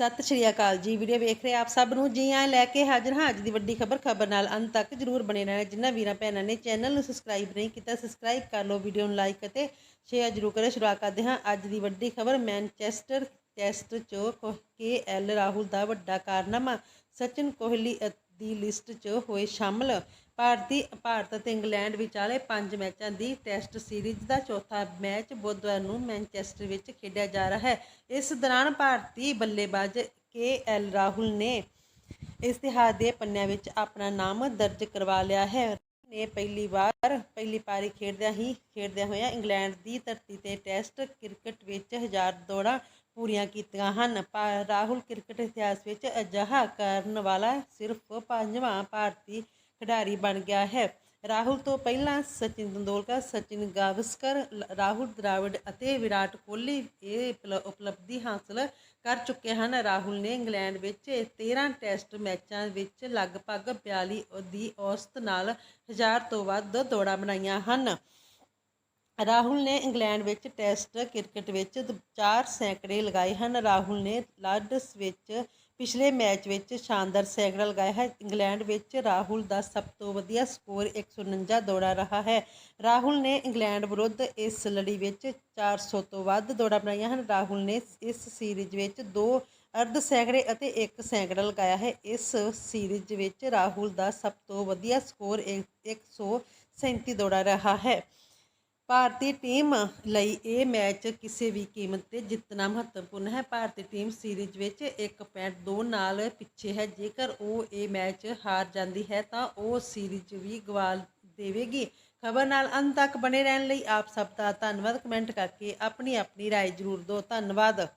ਸਤਿ ਸ਼੍ਰੀ ਅਕਾਲ ਜੀ। ਵੀਡੀਓ ਵੇਖ ਰਹੇ ਆਪ ਸਭ ਨੂੰ? ਜੀ ਆਇਆਂ ਲੈ ਕੇ ਹਾਜ਼ਰ ਹਾਂ। ਅੱਜ ਦੀ ਵੱਡੀ ਖਬਰ ਖਬਰ ਨਾਲ ਅੰਤ ਤੱਕ ਜਰੂਰ ਬਣੇ ਰਹਿਣਾ। ਜਿਨ੍ਹਾਂ ਵੀਰਾਂ ਭੈਣਾਂ ਨੇ ਚੈਨਲ ਨੂੰ ਸਬਸਕ੍ਰਾਈਬ ਨਹੀਂ ਕੀਤਾ ਸਬਸਕ੍ਰਾਈਬ ਕਰ ਲਓ ਵੀਡੀਓ ਨੂੰ ਲਾਈਕ ਅਤੇ ਸ਼ੇਅਰ ਜਰੂਰ ਕਰੋ। ਸ਼ੁਰੂਆਤ ਕਰਦੇ ਹਾਂ ਅੱਜ ਦੀ ਵੱਡੀ ਖਬਰ। ਮੈਨਚੈਸਟਰ ਟੈਸਟ 'ਚੋਂ ਕੇ ਐਲ ਰਾਹੁਲ ਦਾ ਵੱਡਾ ਕਾਰਨਾਮਾ। ਸਚਿਨ ਕੋਹਲੀ ਦੀ ਲਿਸਟ 'ਚ ਹੋਏ ਸ਼ਾਮਲ ਭਾਰਤੀ, ਭਾਰਤ ਅਤੇ ਇੰਗਲੈਂਡ ਵਿਚਾਲੇ ਪੰਜ ਮੈਚਾਂ ਦੀ ਟੈਸਟ ਸੀਰੀਜ਼ ਦਾ ਚੌਥਾ ਮੈਚ ਬੁੱਧਵਾਰ ਨੂੰ ਮੈਨਚੈਸਟਰ ਵਿੱਚ ਖੇਡਿਆ ਜਾ ਰਿਹਾ ਹੈ। ਇਸ ਦੌਰਾਨ ਭਾਰਤੀ ਬੱਲੇਬਾਜ਼ ਕੇ ਐਲ ਰਾਹੁਲ ਨੇ ਇਸ਼ਤਿਹਾਰ ਦੇ ਪੰਨਿਆਂ ਵਿੱਚ ਆਪਣਾ ਨਾਮ ਦਰਜ ਕਰਵਾ ਲਿਆ ਹੈ। ਨੇ ਪਹਿਲੀ ਵਾਰ, ਪਹਿਲੀ ਪਾਰੀ ਖੇਡਦਿਆਂ ਹੀ ਖੇਡਦਿਆਂ ਹੋਇਆ ਇੰਗਲੈਂਡ ਦੀ ਧਰਤੀ ਤੇ ਟੈਸਟ ਕ੍ਰਿਕਟ ਵਿੱਚ ਹਜ਼ਾਰ ਦੌੜਾਂ ਪੂਰੀਆਂ ਕੀਤੀਆਂ ਹਨ। ਪਰ ਰਾਹੁਲ ਕ੍ਰਿਕਟ ਇਤਿਹਾਸ ਵਿੱਚ ਅਜਿਹਾ ਕਰਨ ਵਾਲਾ ਸਿਰਫ ਪੰਜਵਾਂ ਭਾਰਤੀ ਖਿਡਾਰੀ ਬਣ ਗਿਆ ਹੈ। ਰਾਹੁਲ ਤੋਂ ਪਹਿਲਾਂ ਸਚਿਨ ਤੰਦੂਲਕਰ, ਸਚਿਨ ਗਾਵਸਕਰ ਰਾਹੁਲ ਦਰਾਵਿਡ ਅਤੇ ਵਿਰਾਟ ਕੋਹਲੀ ਇਹ ਉਪਲ- ਉਪਲਬਧੀ ਹਾਸਲ ਕਰ ਚੁੱਕੇ ਹਨ। ਰਾਹੁਲ ਨੇ ਇੰਗਲੈਂਡ ਵਿੱਚ 13 ਟੈਸਟ ਮੈਚਾਂ ਵਿੱਚ ਲਗਭਗ 42 ਦੀ ਔਸਤ ਨਾਲ ਹਜ਼ਾਰ ਤੋਂ ਵੱਧ ਦੌੜਾਂ ਬਣਾਈਆਂ ਹਨ। ਰਾਹੁਲ ਨੇ ਇੰਗਲੈਂਡ ਵਿੱਚ ਟੈਸਟ ਕ੍ਰਿਕਟ ਵਿੱਚ ਦ- ਚਾਰ ਸੈਂਕੜੇ ਲਗਾਏ ਹਨ। ਰਾਹੁਲ ਨੇ ਲਾਰਡਸ ਵਿੱਚ ਪਿਛਲੇ ਮੈਚ ਵਿੱਚ ਸ਼ਾਨਦਾਰ ਸੈਂਕੜਾ ਲਗਾਇਆ ਹੈ। ਇੰਗਲੈਂਡ ਵਿੱਚ ਰਾਹੁਲ ਦਾ ਸਭ ਤੋਂ ਵਧੀਆ ਸਕੋਰ 149 ਦੌੜਾ ਰਹਾ ਹੈ। ਰਾਹੁਲ ਨੇ ਇੰਗਲੈਂਡ ਵਿਰੁੱਧ ਇਸ ਲੜੀ ਵਿੱਚ 400 ਤੋਂ ਵੱਧ ਦੌੜਾਂ ਬਣਾਈਆਂ ਹਨ। ਰਾਹੁਲ ਨੇ ਇਸ ਸੀਰੀਜ਼ ਵਿੱਚ ਦੋ ਅਰਧ ਸੈਂਕੜੇ ਅਤੇ ਇੱਕ ਸੈਂਕੜਾ ਲਗਾਇਆ ਹੈ। ਇਸ ਸੀਰੀਜ਼ ਵਿੱਚ ਰਾਹੁਲ ਦਾ ਸਭ ਤੋਂ ਵਧੀਆ ਸਕੋਰ 137 ਦੌੜਾ ਰਹਾ ਹੈ। ਭਾਰਤੀ ਟੀਮ ਲਈ ਇਹ ਮੈਚ ਕਿਸੇ ਵੀ ਕੀਮਤ ਤੇ ਜਿੱਤਣਾ ਮਹੱਤਵਪੂਰਨ ਹੈ ਭਾਰਤੀ ਟੀਮ ਸੀਰੀਜ਼ ਵਿੱਚ 1.2 ਨਾਲ ਪਿੱਛੇ ਹੈ ਜੇਕਰ ਉਹ ਇਹ ਮੈਚ ਹਾਰ ਜਾਂਦੀ ਹੈ ਤਾਂ ਉਹ ਸੀਰੀਜ਼ ਵੀ ਗਵਾ ਦੇਵੇਗੀ ਖਬਰ ਨਾਲ ਅੰਤ ਤੱਕ ਬਣੇ ਰਹਿਣ ਲਈ ਆਪ ਸਭ ਦਾ ਧੰਨਵਾਦ ਕਮੈਂਟ ਕਰਕੇ ਆਪਣੀ ਆਪਣੀ رائے ਜ਼ਰੂਰ ਦਿਓ ਧੰਨਵਾਦ